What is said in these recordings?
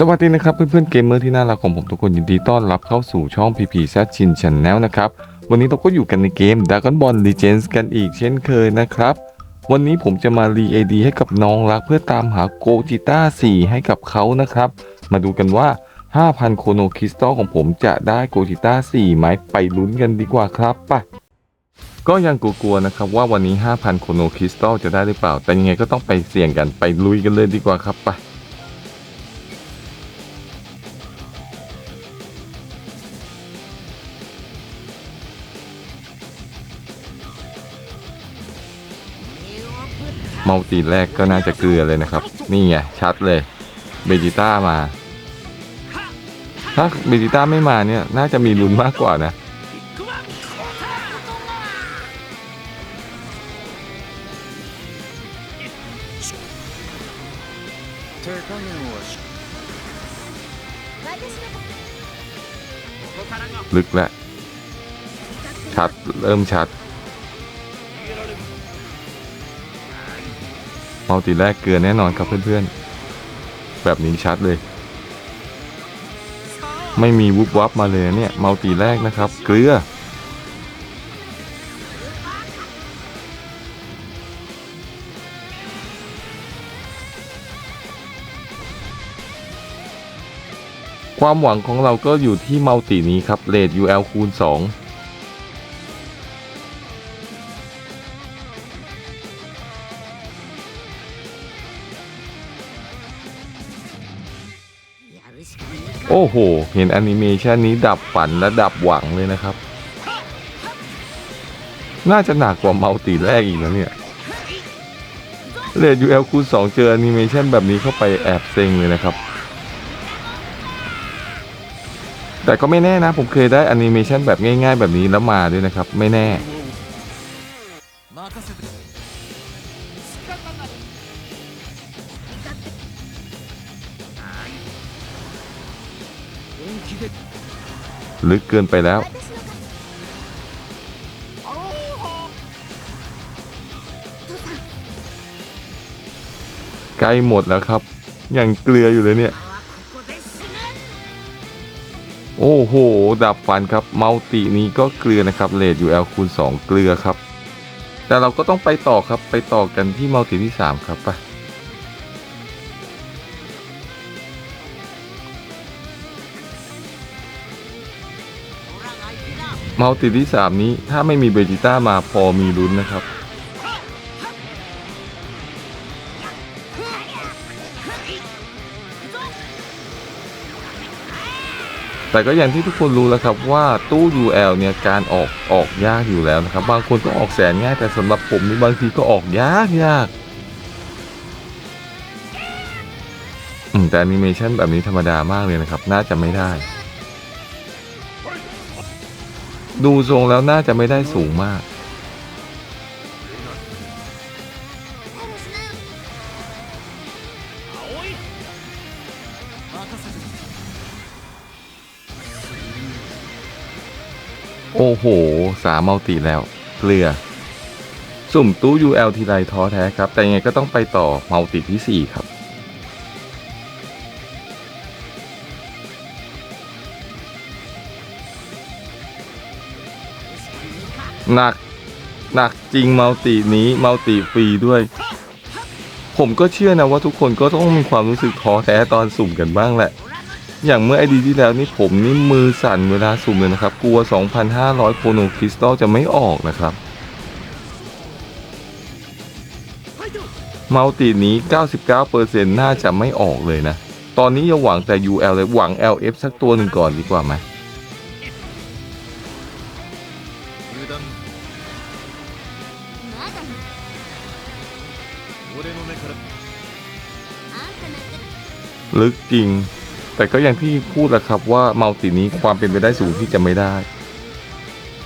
สวัสดีนะครับเพื่อนๆเกมเมอร์ที่น่ารักของผมทุกคนยินดีต้อนรับเข้าสู่ช่อง PP z c h i n Channel นะครับ วันนี้เราก็อยู่กันในเกม Dragon Ball Legends กันอีกเช่นเคยนะครับ วันนี้ผมจะมารี AD ให้กับน้องรักเพื่อตามหาโกจิต้า 4 ให้กับเขานะครับ มาดูกันว่า 5,000 โคโนคริสตัลของผมจะได้โกจิต้า 4 ไหมไปลุ้นกันดีกว่าครับไปก็ยังกลัวๆนะครับว่าวันนี้ 5,000 โคโนคริสตัลจะได้หรือเปล่า แต่ยังไงก็ต้องไปเสี่ยงกันไปลุยกันเลยดีกว่าครับไป มัลติแรกก็น่าจะเกลือเลยนะครับ นี่ไงชัดเลยเบจิต้ามา ถ้าเบจิต้าไม่มาเนี่ย น่าจะมีลุ้นมากกว่านะ ลึกแล้วชัด เริ่มชัด มัลติแรกเกลือแน่นอนครับเพื่อนๆ แบบนี้ชัดเลย ไม่มีวุบวับมาเลยเนี่ยมัลติแรกนะครับ เกลือ ความหวังของเราก็อยู่ที่มัลตินี้ครับเรท UL คูณ 2 โอ้โห เห็นแอนิเมชันนี้ดับฝันและดับหวังเลยนะครับ น่าจะหนักกว่ามัลติแรกอีกนะเนี่ยเรท UL คูณ2เจอแอนิเมชันแบบนี้เข้าไปแอบเซ็งเลยนะครับ แต่ก็ไม่แน่นะ ผมเคยได้แอนิเมชันแบบง่ายๆแบบนี้แล้วมาด้วยนะครับ ไม่แน่ ลึกเกินไปแล้ว ใกล้หมดแล้วครับ ยังเกลืออยู่เลยเนี่ย โอ้โห ดับฟันครับมัลตินี้ก็เกลือนะครับเลท UL คูณ 2 เกลือครับ แต่เราก็ต้องไปต่อครับ ไปต่อกันที่มัลติที่ 3 ครับไป มัลติที่ 3 นี้ถ้าไม่มีเบจิต้ามาพอมีลุ้นนะครับ แต่ก็อย่างที่ทุกคนรู้แล้วครับว่าตู้ UL เนี่ยการออกออกยากอยู่แล้วนะครับ บางคนก็ออกแสนง่ายแต่สำหรับผมนี่บางทีก็ออกยากยากแต่แอนิเมชันแบบนี้ธรรมดามากเลยนะครับ น่าจะไม่ได้ ดูทรงแล้วน่าจะไม่ได้สูงมาก โอ้โห สามเมาตีแล้ว เกลือ สุ่มตู้ UL ทีไรท้อแท้ครับ แต่ยังไงก็ต้องไปต่อเมาติที่ 4 ครับ หนักหนักจริงมัลตินี้มัลติฟรีด้วย ผมก็เชื่อนะว่าทุกคนก็ต้องมีความรู้สึกท้อแท้ตอนสุ่มกันบ้างแหละ อย่างเมื่อไอดีที่แล้วนี่ผมนี่มือสั่นเวลาสุ่มเลยนะครับ กลัว 2,500โคโนคริสตัลจะไม่ออกนะครับมัลตินี้ 99%น่าจะไม่ออกเลยนะ ตอนนี้อย่าหวังแต่ UL เลยหวัง LF สักตัวหนึ่งก่อนดีกว่าไหม 俺の目から ลึกจริง แต่ก็อย่างที่พูดแหละครับว่ามัลตินี้ความเป็นไปได้สูงที่จะไม่ได้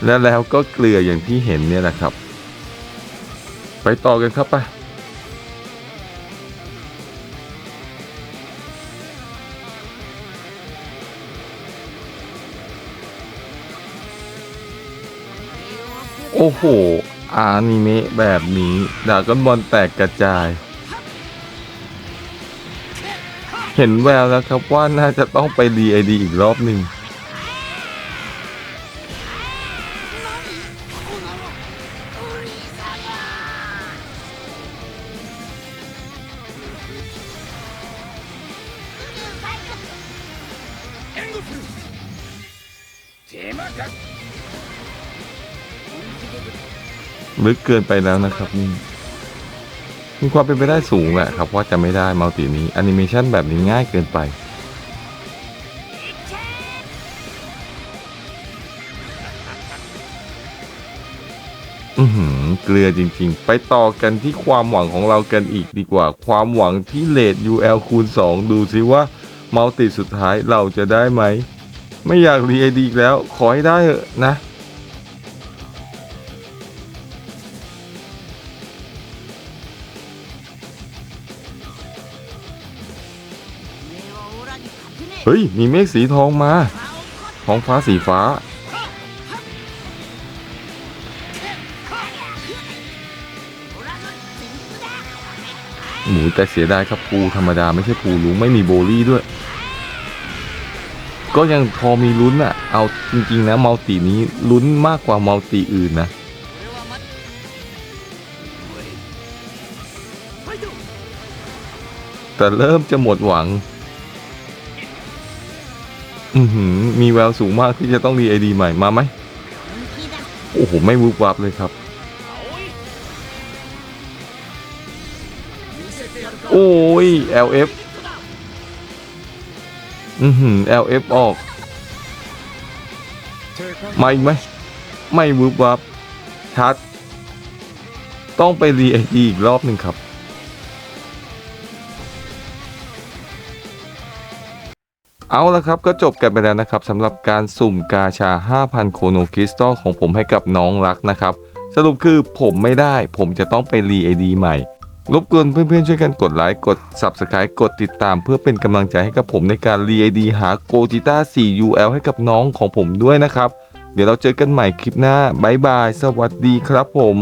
และแล้วก็เกลืออย่างที่เห็นเนี่ยแหละครับ ไปต่อกันครับไป โอ้โห อานิเมะแบบนี้ดาก้อนบอลแตกกระจาย เห็นแววแล้วครับว่าน่าจะต้องไปรีไอดีอีกรอบหนึ่ง ลึกเกินไปแล้วนะครับนี่มีความเป็นไปได้สูงแหละครับ ว่าจะไม่ได้มัลตินี้แอนิเมชันแบบนี้ง่ายเกินไป อือหือเกลือจริงๆ ไปต่อกันที่ความหวังของเรากันอีกดีกว่า ความหวังที่เลท UL คูณ 2 ดูซิว่ามัลติสุดท้ายเราจะได้ไหม ไม่อยากรีไอดีอีกแล้ว ขอให้ได้เถอะนะ เฮ้ย มีเมฆสีทองมา ท้องฟ้าสีฟ้า หมูแต่เสียดายครับปูธรรมดาไม่ใช่ปูลุงไม่มีโบลี่ด้วย ก็ยังพอมีลุ้นอะเอาจริง ๆ นะมัลตินี้ลุ้นมากกว่ามัลติอื่นนะแต่เริ่มจะหมดหวัง อือหือมีแววสูงมากที่จะต้องรีไอดีใหม่มาไหมโอ้โห ไม่วุบวับเลยครับ โอ้ย LF อือหือ LF ออกมาอีกไหม ไม่วุบวับชัด ต้องไปรีไอดีอีกรอบหนึ่งครับ เอาละครับก็จบกันไปแล้วนะครับสำหรับการสุ่มกาชา 5,000 โคโนคริสตัลของผมให้กับน้องรักนะครับ สรุปคือผมไม่ได้ ผมจะต้องไปรีไอดีใหม่ รบกวนเพื่อนๆช่วยกันกดไลค์กด Subscribe กดติดตาม เพื่อเป็นกำลังใจให้กับผมในการรีไอดีหาโกจิต้า 4UL ให้กับน้องของผมด้วยนะครับ เดี๋ยวเราเจอกันใหม่คลิปหน้าบ๊ายบาย สวัสดีครับผม